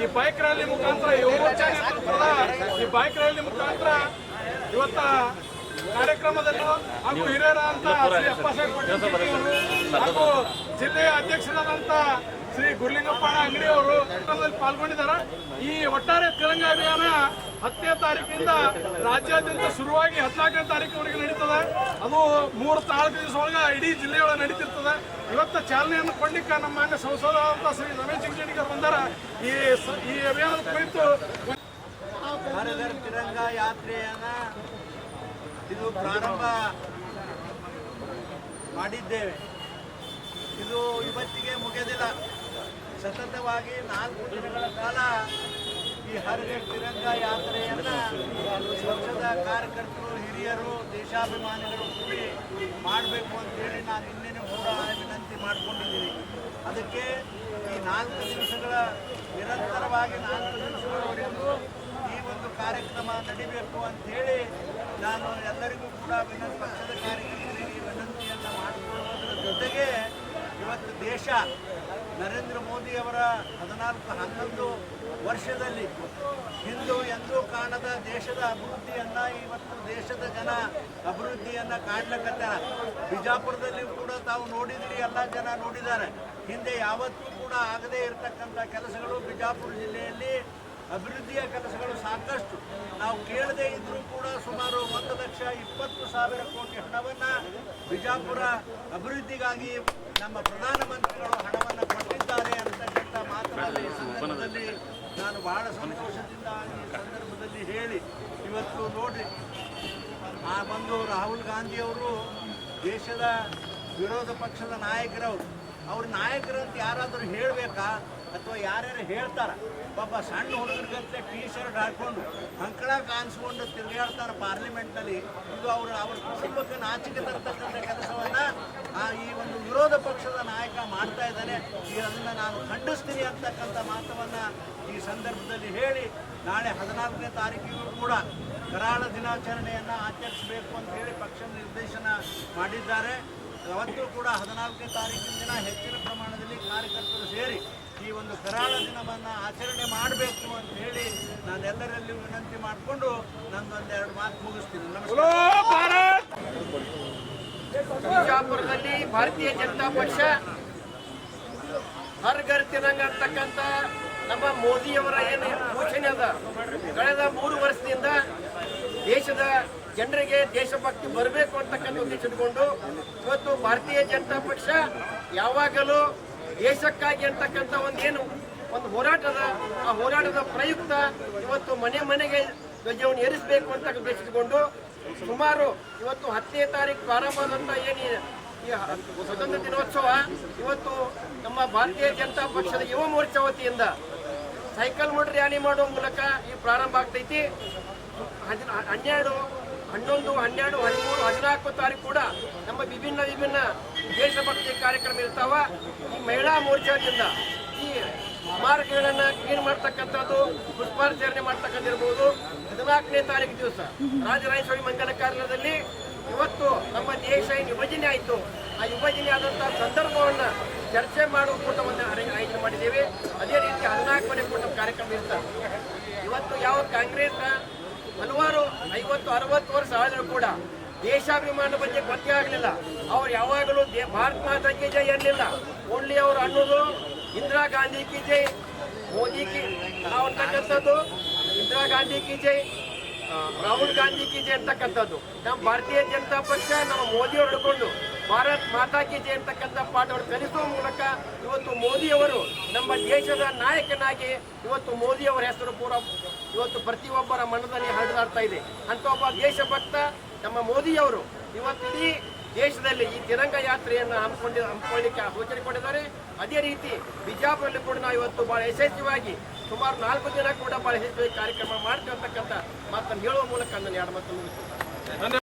ಈ bike rally ಮುಖಾಂತರ ಈ ಬೈಕ್ ರ್ಯಾಲಿ ಮುಖಾಂತರ ಇವತ್ತ ಕಾರ್ಯಕ್ರಮದಲ್ಲಿ ಹಾಗೂ ಹಿರಿಯರ ಅಂತ ಪಟೇಲ್ ಹಾಗೂ ಜಿಲ್ಲೆಯ ಅಧ್ಯಕ್ಷರಾದಂತ ಶ್ರೀ ಗುರ್ಲಿಂಗಪ್ಪ ಅಂಗಡಿ ಅವರು ಪಾಲ್ಗೊಂಡಿದ್ದಾರೆ. ಈ ಒಟ್ಟಾರೆ ತಿರಂಗ ಅಭಿಯಾನ ಹತ್ತನೇ ತಾರೀಕಿನಿಂದ ರಾಜ್ಯಾದ್ಯಂತ ಶುರುವಾಗಿ ಹದಿನಾಲ್ಕನೇ ತಾರೀಕಿನವರೆಗೆ ನಡೀತದೆ. ಅದು ಮೂರು ನಾಲ್ಕು ದಿವಸ ಇಡೀ ಜಿಲ್ಲೆಯೊಳಗೆ ನಡೀತಿರ್ತದೆ. ಇವತ್ತು ಚಾಲನೆಯನ್ನು ಕೊಡ್ಲಿಕ್ಕೆ ನಮ್ಮ ಮಾನ್ಯ ಸಂಸದಾದಂಥ ಶ್ರೀ ರಮೇಶ್ ಜಿಗಜಿಣಿಗರ್ ಬಂದಾರ. ಈ ಈ ಅಭಿಯಾನದ ಕುರಿತು ತಿರಂಗ ಯಾತ್ರೆಯನ್ನ ಇದು ಪ್ರಾರಂಭ ಮಾಡಿದ್ದೇವೆ. ಇದು ಇವತ್ತಿಗೆ ಮುಗಿದಿಲ್ಲ. ಸತತವಾಗಿ ನಾಲ್ಕು ದಿನಗಳ ಕಾಲ ಈ ಹರ್ ಘರ್ ತಿರಂಗ ಯಾತ್ರೆಯನ್ನ ಪಕ್ಷದ ಕಾರ್ಯಕರ್ತರು, ಹಿರಿಯರು, ದೇಶಾಭಿಮಾನಿಗಳು ಕೂಡಿ ಮಾಡಬೇಕು ಅಂತೇಳಿ ನಾನು ನಿನ್ನೆ ಕೂಡ ವಿನಂತಿ ಮಾಡಿಕೊಂಡಿದ್ದೀನಿ. ಅದಕ್ಕೆ ಈ ನಾಲ್ಕು ದಿವಸಗಳ ನಿರಂತರವಾಗಿ ನಾಲ್ಕು ದಿವಸಗಳವರೆಗೂ ಈ ಒಂದು ಕಾರ್ಯಕ್ರಮ ನಡಿಬೇಕು ಅಂತ ಹೇಳಿ ನಾನು ಎಲ್ಲರಿಗೂ ಕೂಡ ವಿನಂತಿ, ಪಕ್ಷದ ಕಾರ್ಯಕರ್ತರಿಗೆ ವಿನಂತಿಯನ್ನು ಮಾಡಿಕೊಳ್ಳೋದ್ರ ಜೊತೆಗೆ ಇವತ್ತು ದೇಶ ನರೇಂದ್ರ ಮೋದಿ ಅವರ ಹದಿನಾಲ್ಕು ಹನ್ನೊಂದು ವರ್ಷದಲ್ಲಿ ಹಿಂದೂ ಎಂದೂ ಕಾಣದ ದೇಶದ ಅಭಿವೃದ್ಧಿಯನ್ನ, ಇವತ್ತು ದೇಶದ ಜನ ಅಭಿವೃದ್ಧಿಯನ್ನ ಕಾಣ್ಲಕತ್ತಾರ. ಬಿಜಾಪುರದಲ್ಲಿ ಕೂಡ ತಾವು ನೋಡಿದ್ರಿ, ಎಲ್ಲ ಜನ ನೋಡಿದ್ದಾರೆ. ಹಿಂದೆ ಯಾವತ್ತೂ ಕೂಡ ಆಗದೇ ಇರತಕ್ಕಂಥ ಕೆಲಸಗಳು ಬಿಜಾಪುರ ಜಿಲ್ಲೆಯಲ್ಲಿ ಅಭಿವೃದ್ಧಿಯ ಕೆಲಸಗಳು ಸಾಕಷ್ಟು. ನಾವು ಕೇಳದೇ ಇದ್ರೂ ಕೂಡ ಸುಮಾರು ಒಂದು ಲಕ್ಷ ಇಪ್ಪತ್ತು ಸಾವಿರ ಕೋಟಿ ಹಣವನ್ನ ಬಿಜಾಪುರ ಅಭಿವೃದ್ಧಿಗಾಗಿ ನಮ್ಮ ಪ್ರಧಾನಮಂತ್ರಿಗಳು ಹಣವನ್ನು ಕೊಟ್ಟಿದ್ದಾರೆ ಅಂತಕ್ಕಂಥ ಈ ಸಂದರ್ಭದಲ್ಲಿ ನಾನು ಬಹಳ ಸಂತೋಷದಿಂದ ಈ ಸಂದರ್ಭದಲ್ಲಿ ಹೇಳಿ ಇವತ್ತು ನೋಡ್ರಿ. ಆ ಬಂದು ರಾಹುಲ್ ಗಾಂಧಿ ಅವರು ದೇಶದ ವಿರೋಧ ಪಕ್ಷದ ನಾಯಕರವರು. ಅವ್ರ ನಾಯಕರಂತ ಯಾರಾದರೂ ಹೇಳಬೇಕಾ? ಅಥವಾ ಯಾರ್ಯಾರು ಹೇಳ್ತಾರ, ಪಾಪ ಸಣ್ಣ ಹುಡುಗರಿಗಂತೆ ಟೀ ಶರ್ಟ್ ಹಾಕೊಂಡು ಅಂಕಳ ಕಾಣಿಸ್ಕೊಂಡು ತಿರುಗಾಡ್ತಾರೆ ಪಾರ್ಲಿಮೆಂಟಲ್ಲಿ ಇದು ಅವರು ಅವ್ರ ಕುಟುಂಬಕ್ಕೆ ನಾಚಿಕೆ ತರತಕ್ಕಂಥ ಕೆಲಸವನ್ನ ಈ ಒಂದು ವಿರೋಧ ಪಕ್ಷದ ನಾಯಕ ಮಾಡ್ತಾ ಇದ್ದಾನೆ. ಈ ಅದನ್ನ ನಾನು ಖಂಡಿಸ್ತೀನಿ ಅಂತಕ್ಕಂಥ ಮಾತವನ್ನ ಈ ಸಂದರ್ಭದಲ್ಲಿ ಹೇಳಿ, ನಾಳೆ ಹದಿನಾಲ್ಕನೇ ತಾರೀಕಿಗೂ ಕೂಡ ಕರಾಳ ದಿನಾಚರಣೆಯನ್ನು ಆಚರಿಸಬೇಕು ಅಂತ ಹೇಳಿ ಪಕ್ಷ ನಿರ್ದೇಶನ ಮಾಡಿದ್ದಾರೆ. ಅವತ್ತು ಕೂಡ ಹದಿನಾಲ್ಕನೇ ತಾರೀಕಿನ ದಿನ ಹೆಚ್ಚಿನ ಪ್ರಮಾಣದಲ್ಲಿ ಕಾರ್ಯಕರ್ತರು ಕರಾಳ ದಿನವನ್ನು ಆಚರಣೆ ಮಾಡಬೇಕು ಅಂತ ಹೇಳಿ ನಾನು ಎಲ್ಲರಲ್ಲಿಯೂ ವಿನಂತಿ ಮಾಡಿಕೊಂಡು ನಂದೊಂದೆರಡು ಮಾತು ಮುಗಿಸ್ತೀನಿ. ನಮಸ್ಕಾರ. ಬಿಜಾಪುರದಲ್ಲಿ ಭಾರತೀಯ ಜನತಾ ಪಕ್ಷ ಹರ್ ಘರ್ ತಿರಂಗ ನಮ್ಮ ಮೋದಿಯವರ ಏನು ಘೋಷಣೆ ಅದ. ಕಳೆದ ಮೂರು ವರ್ಷದಿಂದ ದೇಶದ ಜನರಿಗೆ ದೇಶಭಕ್ತಿ ಬರಬೇಕು ಅಂತಕ್ಕಂಥ ಉದ್ದೇಶ ಇಟ್ಕೊಂಡು ಇವತ್ತು ಭಾರತೀಯ ಜನತಾ ಪಕ್ಷ ಯಾವಾಗಲೂ ದೇಶಕ್ಕಾಗಿ ಅಂತಕ್ಕಂಥ ಒಂದೇನು, ಒಂದು ಹೋರಾಟದ, ಆ ಹೋರಾಟದ ಪ್ರಯುಕ್ತ ಇವತ್ತು ಮನೆ ಮನೆಗೆ ಧ್ವಜವನ್ನು ಏರಿಸಬೇಕು ಅಂತ ಉದ್ದೇಶಿಸಿಕೊಂಡು ಸುಮಾರು ಇವತ್ತು ಹತ್ತನೇ ತಾರೀಕು ಪ್ರಾರಂಭವಾದಂಥ ಏನು ಈ ಸ್ವತಂತ್ರ ದಿನೋತ್ಸವ, ಇವತ್ತು ನಮ್ಮ ಭಾರತೀಯ ಜನತಾ ಪಕ್ಷದ ಯುವ ಮೋರ್ಚಾ ವತಿಯಿಂದ ಸೈಕಲ್ ಮೋಟರ್ ರ್ಯಾಲಿ ಮಾಡುವ ಮೂಲಕ ಈ ಪ್ರಾರಂಭ ಆಗ್ತೈತಿ. ಹನ್ನೆರಡು ಹನ್ನೊಂದು, ಹನ್ನೆರಡು, ಹದಿಮೂರು, ಹದಿನಾಲ್ಕು ತಾರೀಕು ಕೂಡ ನಮ್ಮ ವಿಭಿನ್ನ ವಿಭಿನ್ನ ದೇಶಭಕ್ತಿ ಕಾರ್ಯಕ್ರಮ ಇರ್ತಾವ. ಈ ಮಹಿಳಾ ಮೋರ್ಚಾದಿಂದ ಈ ಮಾರ್ಗಗಳನ್ನ ಕ್ಲೀನ್ ಮಾಡ್ತಕ್ಕಂಥದ್ದು ಪುಷ್ಪಾರ್ಚರಣೆ ಮಾಡ್ತಕ್ಕಂಥಿರ್ಬೋದು ಹದಿನಾಲ್ಕನೇ ತಾರೀಕು ದಿವಸ ರಾಜರಾಜೇಶ್ವರಿ ಮಂಗಲ ಕಾರ್ಯಾಲಯದಲ್ಲಿ ಇವತ್ತು ನಮ್ಮ ದೇಶ ಏನು ವಿಭಜನೆ ಆಯಿತು. ಆ ವಿಭಜನೆ ಆದಂತಹ ಸಂದರ್ಭವನ್ನ ಚರ್ಚೆ ಮಾಡುವ ಕೂಟವನ್ನು ಆಯೋಜನೆ ಮಾಡಿದ್ದೇವೆ. ಅದೇ ರೀತಿ ಹದಿನಾಲ್ಕನೇ ಕೂಟ ಕಾರ್ಯಕ್ರಮ ಇರ್ತಾರೆ ಇವತ್ತು ಯಾವ ಕಾಂಗ್ರೆಸ್ ಹಲವಾರು ಐವತ್ತು, ಅರವತ್ತು ವರ್ಷ ಆದರೂ ಕೂಡ ದೇಶಾಭಿಮಾನ ಬಗ್ಗೆ ಗೊತ್ತೇ ಆಗಲಿಲ್ಲ. ಅವ್ರು ಯಾವಾಗಲೂ ದೇ ಭಾರತ ಮಾತಾ ಕಿ ಜೈ ಓನ್ಲಿ ಅವರು ಅನ್ನೋದು ಇಂದಿರಾ ಗಾಂಧಿ ಕಿ ಜೈ ಮೋದಿ ಕಿ ನಾವು ಅಂತಕ್ಕಂಥದ್ದು ಇಂದಿರಾ ಗಾಂಧಿ ಕಿ ಜೈ ರಾಹುಲ್ ಗಾಂಧಿ ಕಿ ಜೈ ಅಂತಕ್ಕಂಥದ್ದು. ನಮ್ಮ ಭಾರತೀಯ ಜನತಾ ಪಕ್ಷ, ನಮ್ಮ ಮೋದಿಯವರು ಹಿಡ್ಕೊಂಡು ಭಾರತ್ ಮಾತಾ ಕಿ ಜೈ ಅಂತಕ್ಕಂಥ ಪಾಠವನ್ನು ಕಲಿಸುವ ಮೂಲಕ ಇವತ್ತು ಮೋದಿಯವರು ನಮ್ಮ ದೇಶದ ನಾಯಕನಾಗಿ ಇವತ್ತು ಮೋದಿಯವರ ಹೆಸರು ಪೂರ ಇವತ್ತು ಪ್ರತಿಯೊಬ್ಬರ ಮನದಲ್ಲಿ ಹರಿದಾಡ್ತಾ ಇದೆ. ಅಂತ ಒಬ್ಬ ದೇಶಭಕ್ತ ನಮ್ಮ ಮೋದಿಯವರು ಇವತ್ತು ಇಡೀ ದೇಶದಲ್ಲಿ ಈ ತಿರಂಗ ಯಾತ್ರೆಯನ್ನು ಹಮ್ಮಿಕೊಂಡಿ ಹಮ್ಮಿಕೊಳ್ಳಿಕ್ಕೆ ಸೂಚನೆ ಕೊಟ್ಟಿದ್ದಾರೆ ಅದೇ ರೀತಿ ಬಿಜಾಪುರಲ್ಲಿ ಕೂಡ ನಾವು ಇವತ್ತು ಬಹಳ ಯಶಸ್ವಿಯಾಗಿ ಸುಮಾರು ನಾಲ್ಕು ದಿನ ಕೂಡ ಬಹಳ ಯಶಸ್ವಿ ಕಾರ್ಯಕ್ರಮ ಮಾಡ್ತೀವಿ ಅಂತಕ್ಕಂಥ ಮಾತನ್ನು ಹೇಳುವ ಮೂಲಕ ನನ್ನ ಎರಡು ಮಾತು ಮುಗಿಸ್ತೀನಿ.